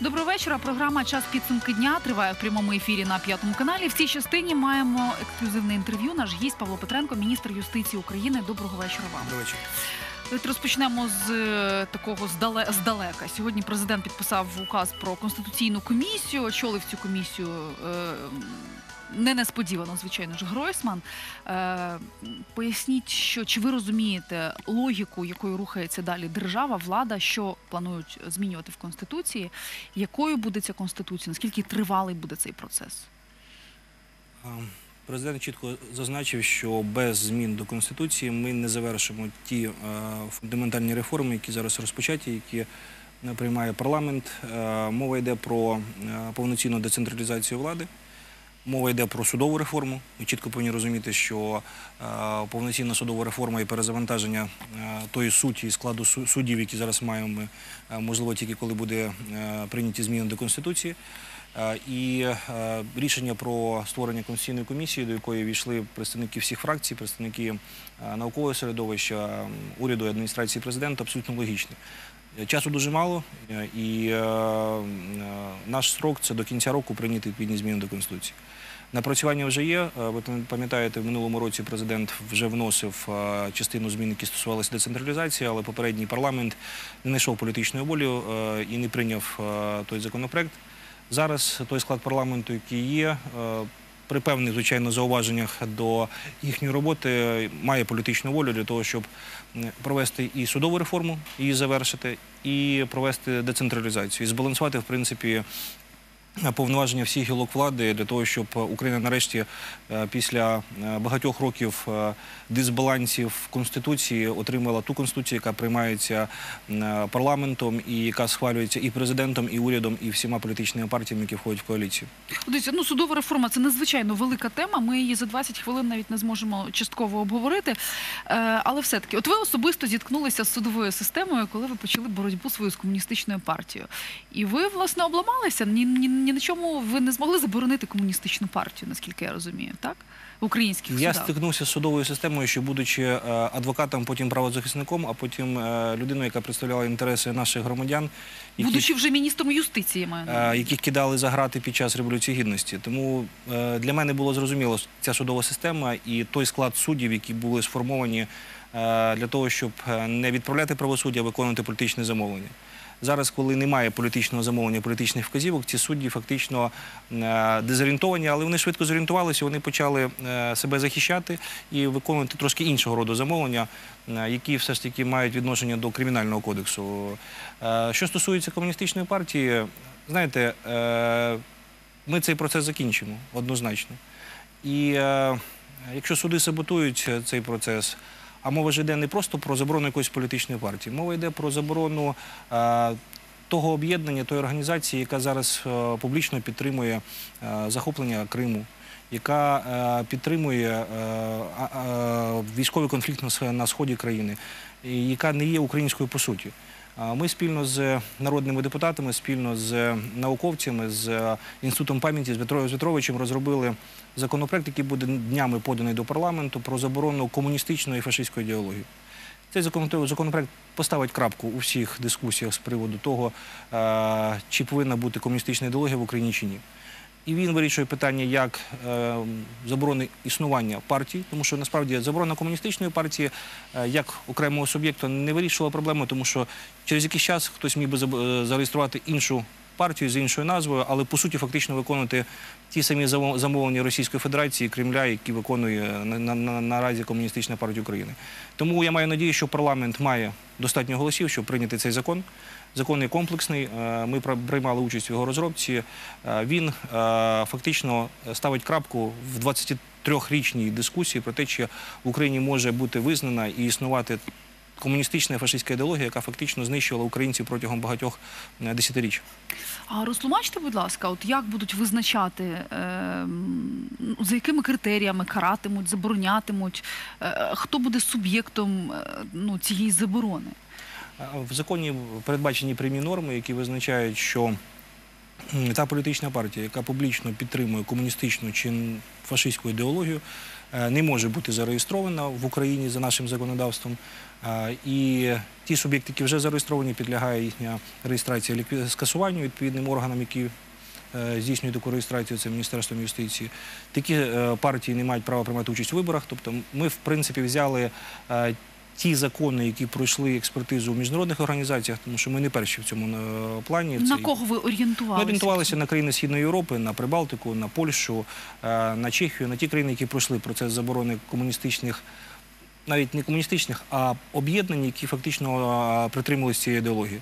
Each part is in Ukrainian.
Доброго вечора. Програма Час підсумки дня триває в прямому ефірі на п'ятому каналі. В цій частині маємо ексклюзивне інтерв'ю. Наш гість Павло Петренко, міністр юстиції України. Доброго вечора вам. Доброго вечора. Розпочнемо з е, такого здале, здалека. Сьогодні президент підписав указ про конституційну комісію. Очолив цю комісію е, не несподівано, звичайно ж, Гройсман. Е, поясніть, що чи ви розумієте логіку, якою рухається далі держава, влада, що планують змінювати в конституції, якою буде ця конституція? Наскільки тривалий буде цей процес? Президент чітко зазначив, що без змін до конституції ми не завершимо ті е, фундаментальні реформи, які зараз розпочаті, які е, приймає парламент. Е, Мова йде про е, повноцінну децентралізацію влади. Мова йде про судову реформу. Ми чітко повинні розуміти, що е, повноцінна судова реформа і перезавантаження е, тої суті і складу су- суддів, які зараз маємо, е, можливо тільки коли буде прийняті зміни до конституції. І рішення про створення конституційної комісії, до якої війшли представники всіх фракцій, представники наукового середовища, уряду і адміністрації президента, абсолютно логічне. Часу дуже мало, і наш срок це до кінця року прийняти відповідні зміни до конституції. Напрацювання вже є. Е, Ви пам'ятаєте, в минулому році президент вже вносив е, частину змін, які стосувалися децентралізації, але попередній парламент не знайшов політичної волі е, і не прийняв той законопроект. Зараз той склад парламенту, який є, при певних, звичайно, зауваженнях до їхньої роботи, має політичну волю для того, щоб провести і судову реформу, її завершити, і провести децентралізацію, і збалансувати, в принципі, повноваження всіх гілок влади для того, щоб Україна нарешті е, після е, багатьох років е, дисбалансів конституції отримала ту конституцію, яка приймається парламентом і яка схвалюється і президентом, і урядом, і всіма політичними партіями, які входять в коаліцію. Дивіться, ну судова реформа це надзвичайно велика тема. Ми її за 20 хвилин навіть не зможемо частково обговорити. Але все-таки, от ви особисто зіткнулися з судовою системою, коли ви почали боротьбу свою з комуністичною партією. І ви, власне, обламалися. Ні, ні, на чому ви не змогли заборонити комуністичну партію, наскільки я розумію, так? В українських Я стикнувся з судовою системою, що будучи е, адвокатом, потім правозахисником, а потім е, людиною, яка представляла інтереси наших громадян, які Будучи вже міністром юстиції, маю на е, яких кидали за грати під час революції гідності. Тому для мене було зрозуміло ця судова система і той склад суддів, які були сформовані для того, щоб не відправляти правосуддя, а виконувати політичне замовлення. Зараз, коли немає політичного замовлення, політичних вказівок, ці судді фактично е, дезорієнтовані, але вони швидко зорієнтувалися, вони почали е, себе захищати і виконувати трошки іншого роду замовлення, е, які все ж таки мають відношення до кримінального кодексу. Що стосується комуністичної партії, знаєте, ми цей процес закінчимо однозначно. І якщо суди саботують цей процес, а мова ж йде не просто про заборону якоїсь політичної партії, мова йде про заборону е, того об'єднання, тої організації, яка зараз е, публічно підтримує е, захоплення Криму. Яка підтримує військовий конфлікт на, сході країни, яка не є українською по суті. Ми спільно з народними депутатами, спільно з науковцями, з інститутом пам'яті з Петровим Вітровичем розробили законопроект, який буде днями поданий до парламенту про заборону комуністичної і фашистської ідеології. Цей законопроект- поставить крапку у всіх дискусіях з приводу того, е, чи повинна бути комуністична ідеологія в Україні чи ні. І він вирішує питання як е, заборони існування партій, тому що насправді заборона комуністичної партії е, як окремого суб'єкту не вирішувала проблему, тому що через якийсь час хтось міг би зареєструвати іншу партію з іншою назвою, але по суті фактично виконувати ті самі замовлення Російської Федерації, Кремля, які виконує на, на, на, наразі Комуністична партія України. Тому я маю надію, що парламент має достатньо голосів, щоб прийняти цей закон. Закон є комплексний. е, Ми приймали участь в його розробці. Е, Він е, фактично ставить крапку в 23-річній дискусії про те, чи в Україні може бути визнана і існувати комуністична фашистська ідеологія, яка фактично знищувала українців протягом багатьох е, десятиріч. А розтлумачте, будь ласка, от як будуть визначати, е, за якими критеріями каратимуть, заборонятимуть, е, хто буде суб'єктом е, ну, цієї заборони? В законі передбачені прямі норми, які визначають, що та політична партія, яка публічно підтримує комуністичну чи фашистську ідеологію, е, не може бути зареєстрована в Україні за нашим законодавством. І ті суб'єкти, які вже зареєстровані, підлягає їхня реєстрація скасуванню відповідним органам, які е, здійснюють таку реєстрацію, це Міністерством юстиції. Такі е, партії не мають права приймати участь у виборах. Тобто ми, в принципі, взяли е, ті закони, які пройшли експертизу в міжнародних організаціях, тому що ми не перші в цьому плані. На кого ви ми орієнтувалися? орієнтувалися на країни Східної Європи, на Прибалтику, на Польщу, на Чехію, на ті країни, які пройшли процес заборони комуністичних, навіть не комуністичних, а об'єднань, які фактично притримувалися цієї ідеології.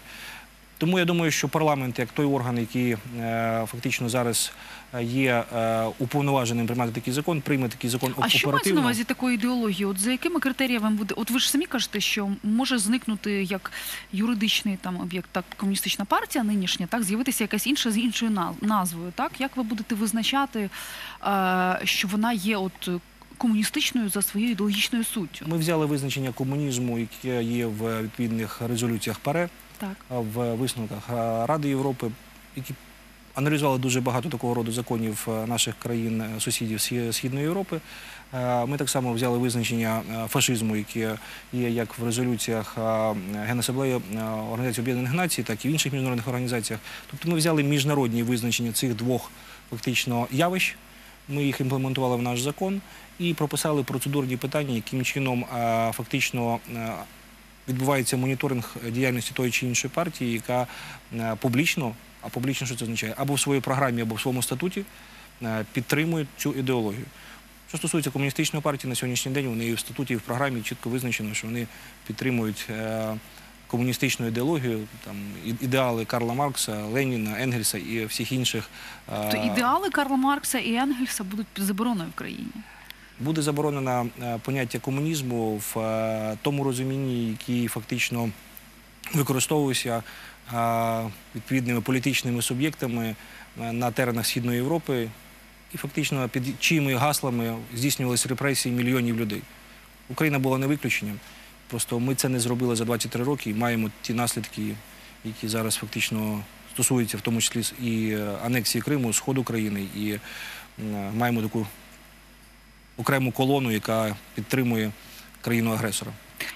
Тому я думаю, що парламент, як той орган, який е, фактично зараз е, є е, уповноваженим приймати такий закон, прийме такий закон А що мається оперативно. на увазі такої ідеології? От за якими критеріями буде? От ви ж самі кажете, що може зникнути як юридичний там об'єкт, так комуністична партія нинішня, так з'явитися якась інша з іншою наз- назвою. Так як ви будете визначати, е, що вона є от комуністичною за своєю ідеологічною суттю? Ми взяли визначення комунізму, яке є в відповідних резолюціях ПАРЕ. Так. в висновках Ради Європи, які аналізували дуже багато такого роду законів е, наших країн е, сусідів Східної Європи. Е, Ми так само взяли визначення фашизму, яке є як в резолюціях Генасамблеї е, Організації Об'єднаних Націй, так і в інших міжнародних організаціях. Тобто ми взяли міжнародні визначення цих двох фактично явищ. Ми їх імплементували в наш закон і прописали процедурні питання, яким чином фактично е, відбувається моніторинг діяльності тої чи іншої партії, яка е, публічно, а публічно що це означає, або в своїй програмі, або в своєму статуті е, підтримує цю ідеологію. Що стосується комуністичної партії, на сьогоднішній день вони і в статуті, і в програмі чітко визначено, що вони підтримують комуністичну ідеологію, там ідеали Карла Маркса, Леніна, Енгельса і всіх інших. е, То ідеали Карла Маркса і Енгельса будуть під забороною в країні. буде заборонено е, поняття комунізму в е, тому розумінні, який фактично використовувався відповідними політичними суб'єктами на теренах Східної Європи, і фактично під чиїми гаслами здійснювалися репресії мільйонів людей. Україна була не виключенням. Просто ми це не зробили за 23 роки і маємо ті наслідки, які зараз фактично стосуються в тому числі і е, анексії Криму, Сходу країни, і е, маємо таку окрему колону, яка підтримує країну-агресора.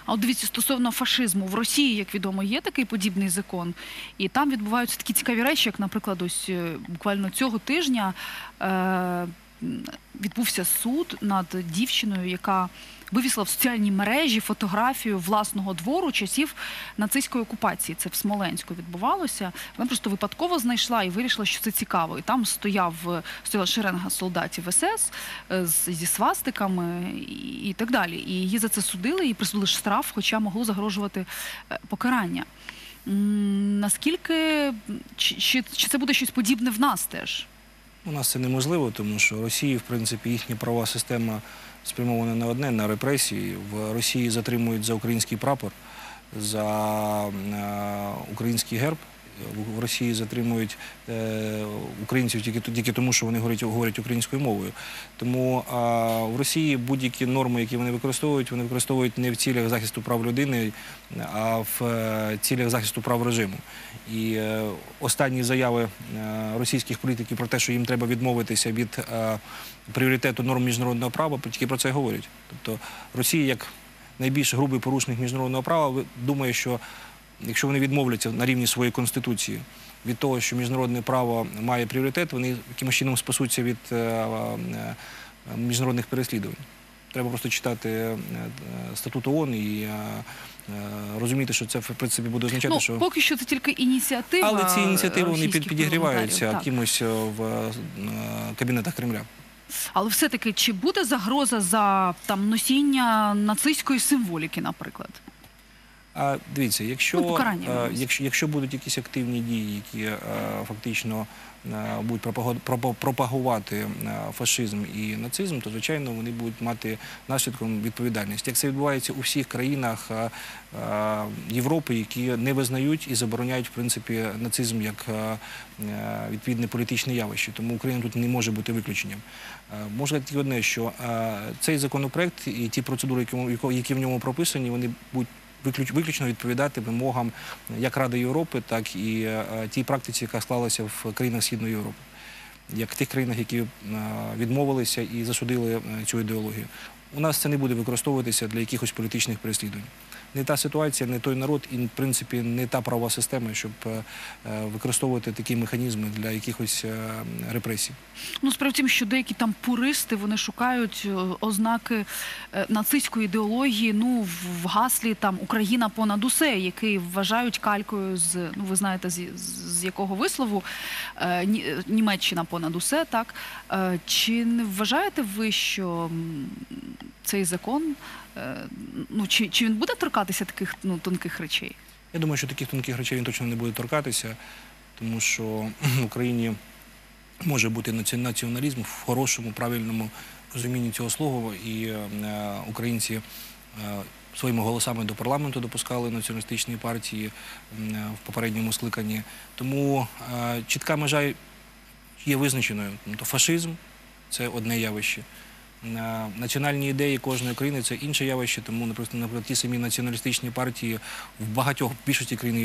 А от дивіться, стосовно фашизму в Росії, як відомо, є такий подібний закон, і там відбуваються такі цікаві речі, як, наприклад, ось е, буквально цього тижня відбувся суд над дівчиною, яка вивісила в соціальній мережі фотографію власного двору часів нацистської окупації. Це в Смоленську відбувалося. Вона просто випадково знайшла і вирішила, що це цікаво. І там стояв е, стояла шеренга солдатів СС е, зі свастиками і, і так далі. І її за це судили і присудили штраф, хоча могло загрожувати е, покарання. Наскільки чи, чи, чи це буде щось подібне в нас теж? У нас це неможливо, тому що Росії, в принципі, їхня права система спрямована на одне на репресії. В Росії затримують за український прапор, за е, український герб. В- Росії затримують е, українців тільки, тому, що вони говорять, говорять українською мовою. Тому в Росії будь-які норми, які вони використовують, вони використовують не в цілях захисту прав людини, а в е, цілях захисту прав режиму. І е, останні заяви російських політиків про те, що їм треба відмовитися від пріоритету норм міжнародного права, тільки про це говорять. Тобто Росія, як найбільш грубий порушник міжнародного права, думає, що якщо вони відмовляться на рівні своєї конституції від того, що міжнародне право має пріоритет, вони якимось чином спасуться від е, е, міжнародних переслідувань. Треба просто читати е, статут ООН і розуміти, що це в принципі буде означати, ну, що поки що це тільки ініціатива. але ці ініціативи вони під, підігріваються кимось в кабінетах Кремля. Але все-таки чи буде загроза за там носіння нацистської символіки, наприклад? А дивіться, якщо, Ну, покарання е, якщо, якщо будуть якісь активні дії, які е, фактично е, будуть пропагувати фашизм і нацизм, то звичайно вони будуть мати наслідком відповідальність. Як це відбувається у всіх країнах Європи, які не визнають і забороняють в принципі нацизм як відповідне політичне явище. Тому Україна тут не може бути виключенням. Е, Можна тільки одне, що цей законопроект і ті процедури, які, які в ньому прописані, вони будуть виключно відповідати вимогам як Ради Європи, так і е, тій практиці, яка склалася в країнах Східної Європи, як в тих країнах, які е, відмовилися і засудили е, цю ідеологію. У нас це не буде використовуватися для якихось політичних переслідувань. Не та ситуація, не той народ і, в принципі, не та правова система, щоб е, е, використовувати такі механізми для якихось е, репресій. Ну, справді тім, що деякі там пуристи вони шукають ознаки нацистської ідеології. Ну в- гаслі там Україна понад усе, який вважають калькою з ну ви знаєте, з, якого вислову Ні- Німеччина понад усе. Так чи не вважаєте ви, що цей закон е, ну чи, чи він буде торкатися таких ну тонких речей? Я думаю, що таких тонких речей він точно не буде торкатися, тому що в Україні може бути націоналізм в хорошому, правильному розумінні цього слова, і е, українці е, своїми голосами до парламенту допускали націоналістичні партії в попередньому скликанні. Тому чітка межа є визначеною. Тобто фашизм це одне явище. Національні ідеї кожної країни це інше явище, тому наприклад, ті самі націоналістичні партії в багатьох більшості країн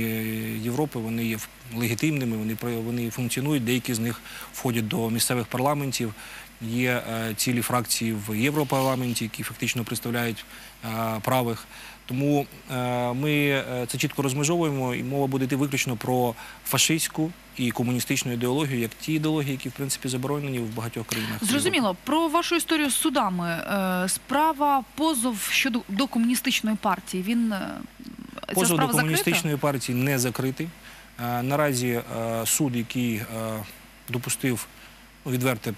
Європи вони є легітимними, вони вони функціонують. Деякі з них входять до місцевих парламентів. Є е, цілі фракції в Європарламенті, які фактично представляють е, правих. Тому е, ми е, це чітко розмежовуємо, і мова буде йти виключно про фашистську і комуністичну ідеологію, як ті ідеології, які в принципі заборонені в багатьох країнах. Зрозуміло про вашу історію з судами. Е, Справа позов щодо до комуністичної партії. Він ця Позов до закрита? комуністичної партії не закритий. Наразі суд, який допустив відверте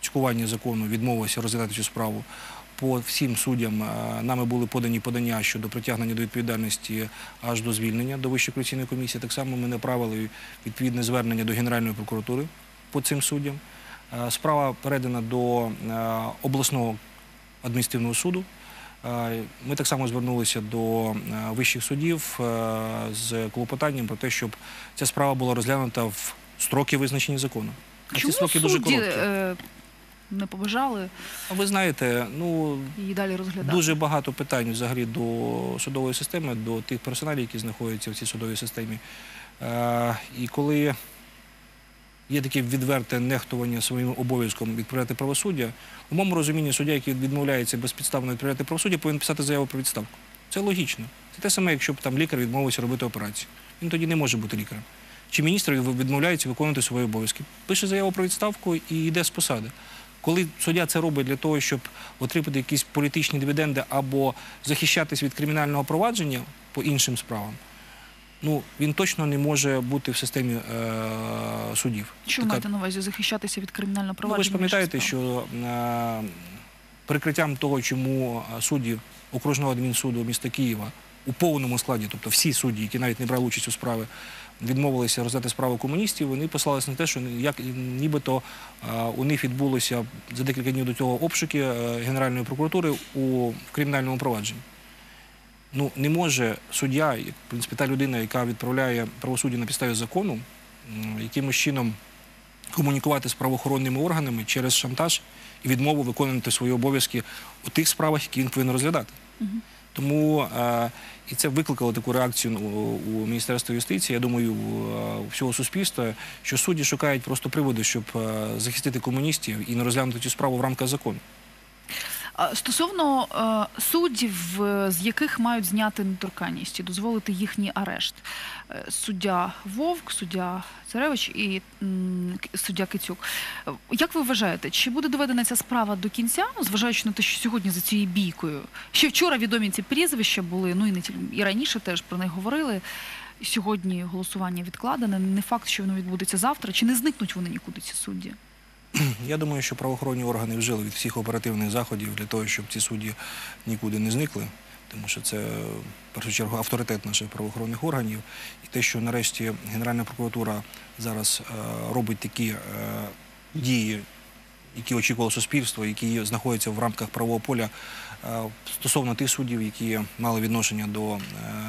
цькування закону, відмовився розглядати цю справу. По всім суддям е, нами були подані подання щодо притягнення до відповідальності аж до звільнення до Вищої комісії комісії. Так само ми направили відповідне звернення до Генеральної прокуратури по цим суддям. Е, Справа передана до е, обласного адміністративного суду. Ми так само звернулися до вищих судів з клопотанням про те, щоб ця справа була розглянута в строки визначені законом. А Чому ці строки дуже короткі. Не побажали А ви знаєте, ну її далі розглядати? дуже багато питань взагалі до судової системи, до тих персоналів, які знаходяться в цій судовій системі. Е, І коли є таке відверте нехтування своїм обов'язком відправляти правосуддя, у моєму розумінні суддя, який відмовляється безпідставно відправляти правосуддя, повинен писати заяву про відставку. Це логічно. Це те саме, якщо б там лікар відмовився робити операцію. Він тоді не може бути лікарем. Чи міністр відмовляється виконувати свої обов'язки. Пише заяву про відставку і йде з посади. Коли суддя це робить для того, щоб отримати якісь політичні дивіденди або захищатись від кримінального провадження по іншим справам, ну він точно не може бути в системі е- судів. Що маєте на увазі захищатися від кримінального Ну, провадження? ви ж пам'ятаєте, що е, прикриттям того, чому е, судді окружного адмінсуду міста Києва у повному складі, тобто всі судді, які навіть не брали участь у справі, відмовилися роздати справу комуністів, вони посилалися на те, що нібито е, у них відбулося за декілька днів до цього обшуки е, Генеральної прокуратури у кримінальному провадженні. Ну, не може суддя, в принципі, та людина, яка відправляє правосуддя на підставі закону, якимось чином комунікувати з правоохоронними органами через шантаж і відмову виконувати свої обов'язки у тих справах, які він повинен розглядати. Тому е, і це викликало таку реакцію у, у Міністерства юстиції, я думаю, у, е, всього суспільства, що судді шукають просто приводи, щоб е, захистити комуністів і не розглянути цю справу в рамках закону. Стосовно е, суддів, з яких мають зняти недоторканність і дозволити їхній арешт. Е, Суддя Вовк, суддя Царевич і суддя Кицюк. Е, Як ви вважаєте, чи буде доведена ця справа до кінця, ну, зважаючи на те, що сьогодні за цією бійкою, ще вчора відомі ці прізвища були, ну і не тільки і раніше теж про них говорили. Сьогодні голосування відкладене. Не факт, що воно відбудеться завтра, чи не зникнуть вони нікуди ці судді? Я думаю, що правоохоронні органи вжили від всіх оперативних заходів для того, щоб ці судді нікуди не зникли, тому що це в першу чергу авторитет наших правоохоронних органів. І те, що нарешті Генеральна прокуратура зараз е, робить такі е, дії, які очікувало суспільство, які знаходяться в рамках правового поля е, стосовно тих суддів, які мали відношення до е,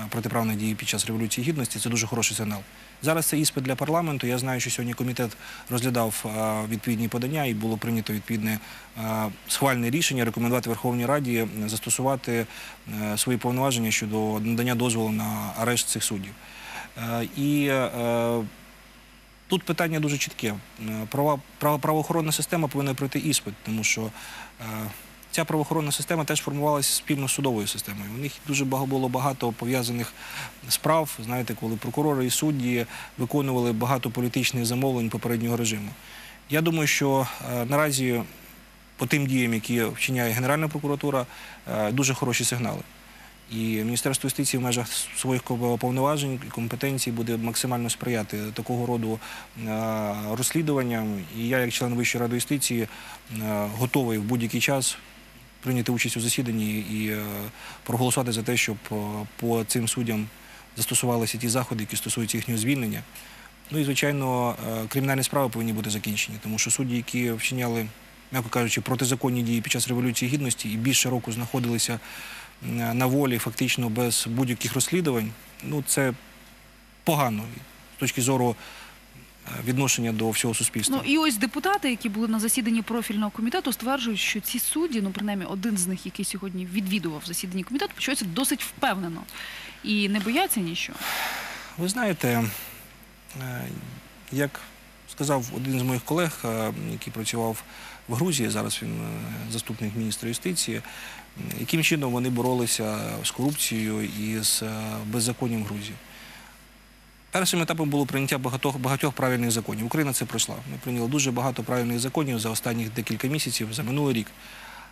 протиправних дій під час революції гідності, це дуже хороший сигнал. Зараз це іспит для парламенту. Я знаю, що сьогодні комітет розглядав е, відповідні подання і було прийнято відповідне схвальне рішення рекомендувати Верховній Раді застосувати свої повноваження щодо надання дозволу на арешт цих суддів. І тут питання дуже чітке. Е, Права, право- правоохоронна система повинна пройти іспит, тому що е, ця правоохоронна система теж формувалася спільно з судовою системою. У них дуже було багато пов'язаних справ, знаєте, коли прокурори і судді виконували багато політичних замовлень попереднього режиму. Я думаю, що е, наразі по тим діям, які вчиняє Генеральна прокуратура, е, дуже хороші сигнали. І Міністерство юстиції в межах своїх повноважень і компетенцій буде максимально сприяти такого роду е, розслідуванням. І я, як член Вищої ради юстиції, е, готовий в будь-який час прийняти участь у засіданні і е, проголосувати за те, щоб по цим суддям застосувалися ті заходи, які стосуються їхнього звільнення. Ну і, звичайно, кримінальні справи повинні бути закінчені, тому що судді, які вчиняли, м'яко кажучи, протизаконні дії під час Революції Гідності і більше року знаходилися на волі фактично без будь-яких розслідувань, ну це погано з точки зору е, відношення до всього суспільства. Ну і ось депутати, які були на засіданні профільного комітету, стверджують, що ці судді, ну принаймні один з них, який сьогодні відвідував засідання комітету, почувається досить впевнено і не бояться нічого. Ви знаєте, е, як сказав один з моїх колег, е, який працював в Грузії, зараз він е, заступник міністра юстиції, яким чином вони боролися з корупцією і з е, беззаконням Грузії. Першим етапом було прийняття багатьох, багатьох правильних законів. Україна це пройшла. Ми прийняли дуже багато правильних законів за останні декілька місяців, за минулий рік.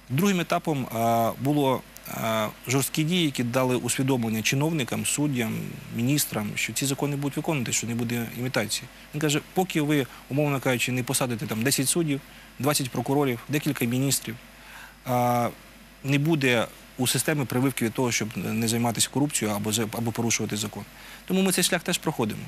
Другим етапом е, було е, жорсткі дії, які дали усвідомлення чиновникам, суддям, міністрам, що ці закони будуть виконувати, що не буде імітації. Він каже, поки ви, умовно кажучи, не посадите там 10 суддів, 20 прокурорів, декілька міністрів, е, не буде у системи прививки від того, щоб не займатися корупцією або, або порушувати закон. Тому ми цей шлях теж проходимо.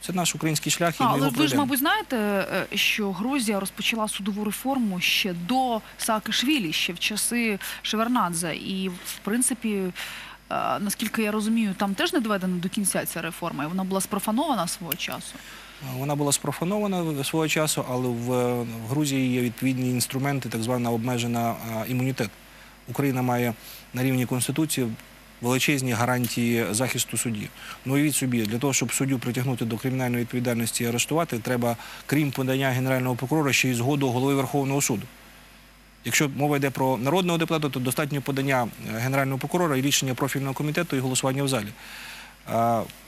Це наш український шлях, і А, ми але його ви ж, мабуть, знаєте, е, що Грузія розпочала судову реформу ще до Саакашвілі, ще в часи Шевернадзе. І, в принципі, е, наскільки я розумію, там теж не доведена до кінця ця реформа, і вона була спрофанована свого часу. Вона була спрофанована свого часу, але в, в Грузії є відповідні інструменти, так звана обмежена імунітет. Україна має на рівні Конституції величезні гарантії захисту судді. Ну уявіть собі, для того, щоб суддю притягнути до кримінальної відповідальності і арештувати, треба, крім подання Генерального прокурора, ще й згоду голови Верховного суду. Якщо мова йде про народного депутата, то достатньо подання е, Генерального прокурора і рішення профільного комітету і голосування в залі.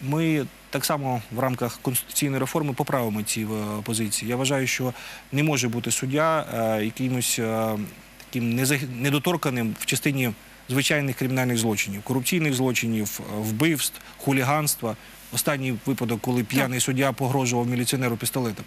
Ми так само в рамках конституційної реформи поправимо ці е, позиції. Я вважаю, що не може бути суддя е, якимось незах- недоторканим в частині звичайних кримінальних злочинів, корупційних злочинів, е, вбивств, хуліганства. Останній випадок, коли п'яний суддя погрожував міліціонеру пістолетом.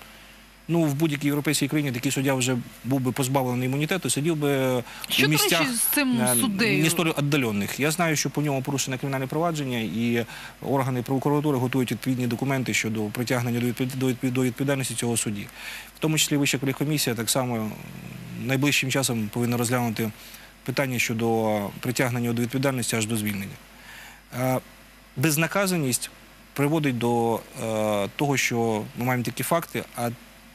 Ну, в будь-якій європейській країні такий суддя вже був би позбавлений імунітету, сидів би Що, у місцях з цим е, не столь віддалених. Я знаю, що по ньому порушене кримінальне провадження, і органи прокуратури готують відповідні документи щодо притягнення до відпов- до відпов- до відповідальності цього судді. В тому числі Вища кваліфкомісія так само найближчим часом повинна розглянути питання щодо притягнення до відповідальності аж до звільнення. Е, Безнаказаність приводить до е, того, що ми маємо такі факти, а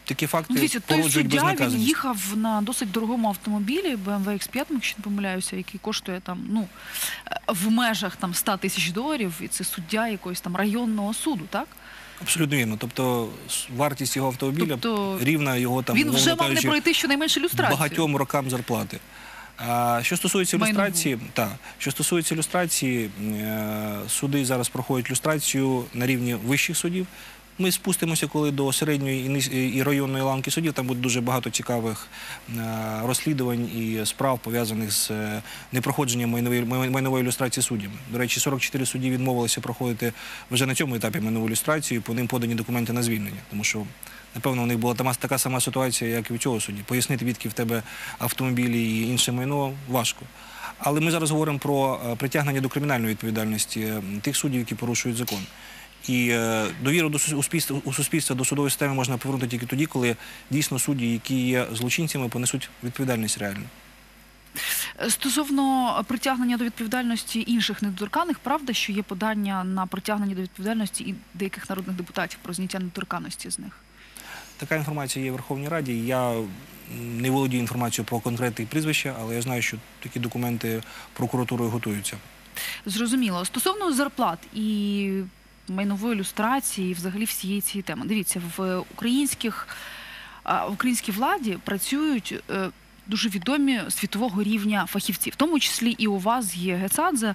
такі факти Дивіться, той суддя він їхав на досить дорогому автомобілі BMW X5, якщо не помиляюся, який коштує там ну е, в межах там 100 тисяч доларів, і це суддя якогось там районного суду, так? Абсолютно вірно. Тобто вартість його автомобіля Тобто рівна його там він вже умовно мав не кажучи, пройти щонайменше люстрацію. багатьом рокам зарплати. А що стосується Майнову. люстрації, та що стосується люстрації, е, суди зараз проходять люстрацію на рівні вищих судів. Ми спустимося, коли до середньої і районної ланки судів там буде дуже багато цікавих е, розслідувань і справ пов'язаних з е, непроходженням майнової, ілюстрації суддями. До речі, 44 судді відмовилися проходити вже на цьому етапі майнову ілюстрацію, по ним подані документи на звільнення, тому що Напевно, у них була така сама ситуація, як і у цього судді. Пояснити, відки в тебе автомобілі і інше майно важко. Але ми зараз говоримо про е, притягнення до кримінальної відповідальності тих суддів, які порушують закон. І е, довіру до суспільства, у суспільства до судової системи можна повернути тільки тоді, коли дійсно судді, які є злочинцями, понесуть відповідальність реальну. Стосовно притягнення до відповідальності інших недоторканих, правда, що є подання на притягнення до відповідальності і деяких народних депутатів про зняття недоторканності з них. Така інформація є в Верховній Раді. Я не володію інформацією про конкретні прізвища, але я знаю, що такі документи прокуратурою готуються. Зрозуміло. Стосовно зарплат і майнової ілюстрації, і взагалі всієї цієї теми. Дивіться, в українських в українській владі працюють е, дуже відомі світового рівня фахівці, в тому числі і у вас є Гецадзе.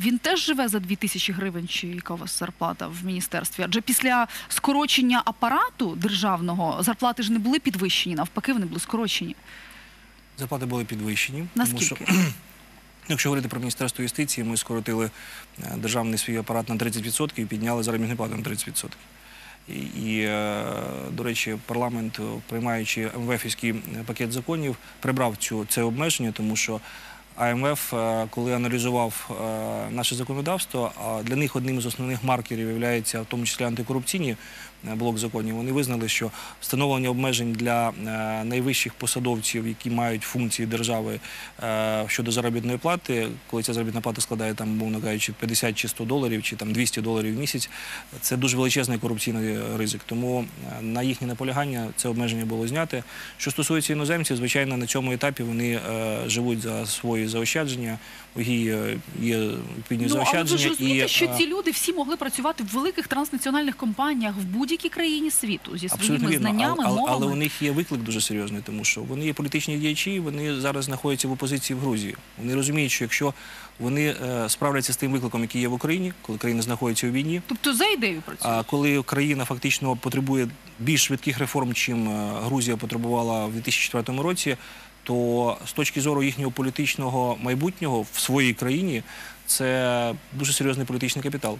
Він теж живе за 2 тисячі гривень, чи яка у вас зарплата в міністерстві? Адже після скорочення апарату державного зарплати ж не були підвищені, навпаки, вони були скорочені. Зарплати були підвищені. Наскільки? Тому що, якщо говорити про Міністерство юстиції, ми скоротили е, державний свій апарат на 30% і підняли заробітну плату на 30%. І, і е, до речі, парламент, е, приймаючи МВФівський пакет законів, прибрав цю, це обмеження, тому що АМФ, коли аналізував наше законодавство, для них одним з основних маркерів є в тому числі антикорупційні блок законів, вони визнали, що встановлення обмежень для е, найвищих посадовців, які мають функції держави е, щодо заробітної плати, коли ця заробітна плата складає там, мовно кажучи, 50 чи 100 доларів, чи там 200 доларів в місяць, це дуже величезний корупційний ризик. Тому е, на їхнє наполягання це обмеження було зняте. Що стосується іноземців, звичайно, на цьому етапі вони е, живуть за свої заощадження. Е, є відповідні Ну, але ви ж розумієте, що е, ці люди всі могли працювати в великих транснаціональних компаніях в будь-якій країні світу зі своїми вірно. знаннями, але, мовами. але у них є виклик дуже серйозний, тому що вони є політичні діячі, вони зараз знаходяться в опозиції в Грузії. Вони розуміють, що якщо вони е, справляться з тим викликом, який є в Україні, коли країна знаходиться у війні, Тобто за ідею працюють. а коли країна фактично потребує більш швидких реформ, чим Грузія потребувала в 2004 році, то з точки зору їхнього політичного майбутнього в своїй країні це дуже серйозний політичний капітал.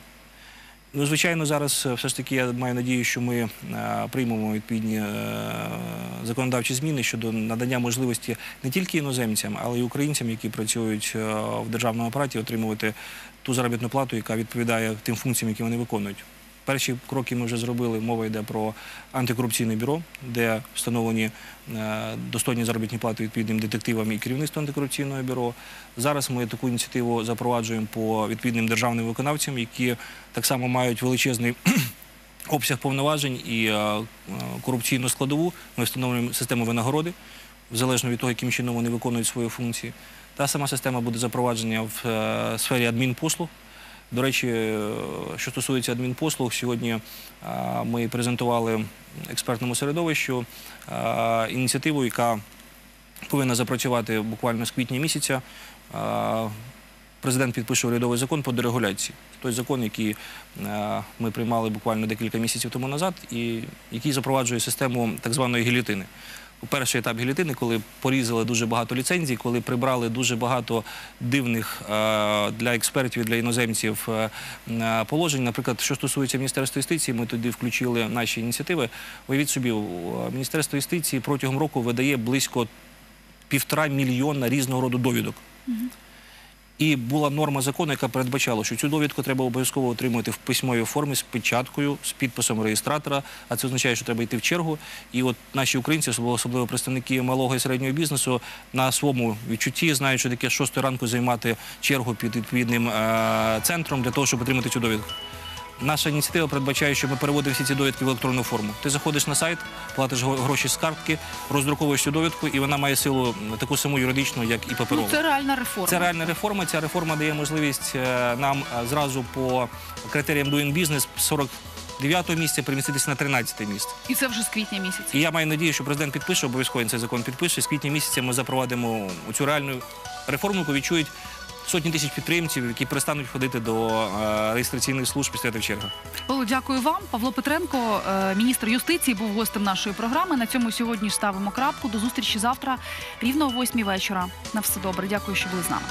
Ну, звичайно, зараз е, все ж таки я маю надію, що ми е, приймемо відповідні е, законодавчі зміни щодо надання можливості не тільки іноземцям, але й українцям, які працюють в державному апараті, отримувати ту заробітну плату, яка відповідає тим функціям, які вони виконують. Перші кроки ми вже зробили. Мова йде про антикорупційне бюро, де встановлені е, достойні заробітні плати відповідним детективам і керівництву антикорупційного бюро. Зараз ми таку ініціативу запроваджуємо по відповідним державним виконавцям, які так само мають величезний обсяг повноважень і е, е, корупційну складову. Ми встановлюємо систему винагороди, залежно від того, яким чином вони виконують свої функції. Та сама система буде запроваджена в сфері адмінпослуг. До речі, е, що стосується адмінпослуг, сьогодні е, ми презентували експертному середовищу е, ініціативу, яка повинна запрацювати буквально з квітня місяця. Президент підпише урядовий закон по дерегуляції. Той закон, який ми приймали буквально декілька місяців тому назад, і який запроваджує систему так званої гілітини. Перший етап гілітини, коли порізали дуже багато ліцензій, коли прибрали дуже багато дивних е, для експертів і для іноземців е, е, положень. Наприклад, що стосується Міністерства юстиції, ми туди включили наші ініціативи. Уявіть собі, Міністерство юстиції протягом року видає близько півтора мільйона різного роду довідок. І була норма закону, яка передбачала, що цю довідку треба обов'язково отримувати в письмовій формі з печаткою, з підписом реєстратора. А це означає, що треба йти в чергу. І от наші українці, особливо, представники малого і середнього бізнесу, на своєму відчутті знають, що таке з 6 ранку займати чергу під відповідним е- центром для того, щоб отримати цю довідку. Наша ініціатива передбачає, що ми переводимо всі ці довідки в електронну форму. Ти заходиш на сайт, платиш гроші з картки, роздруковуєш цю довідку, і вона має силу таку саму юридичну, як і паперову. Ну, це реальна реформа. Це реальна реформа. Ця реформа дає можливість е, нам е, зразу по критеріям Doing Business з 49 місця переміститися на 13 місце. І це вже з квітня місяця. І я маю надію, що президент підпише, обов'язково цей закон підпише. З квітня місяця ми запровадимо цю реальну реформу, яку відчують сотні тисяч підприємців, які перестануть ходити до е, реєстраційних служб і стояти в чергах. Дякую вам. Павло Петренко, е, міністр юстиції, був гостем нашої програми. На цьому сьогодні ставимо крапку. До зустрічі завтра, рівно о 8 вечора. На все добре. Дякую, що були з нами.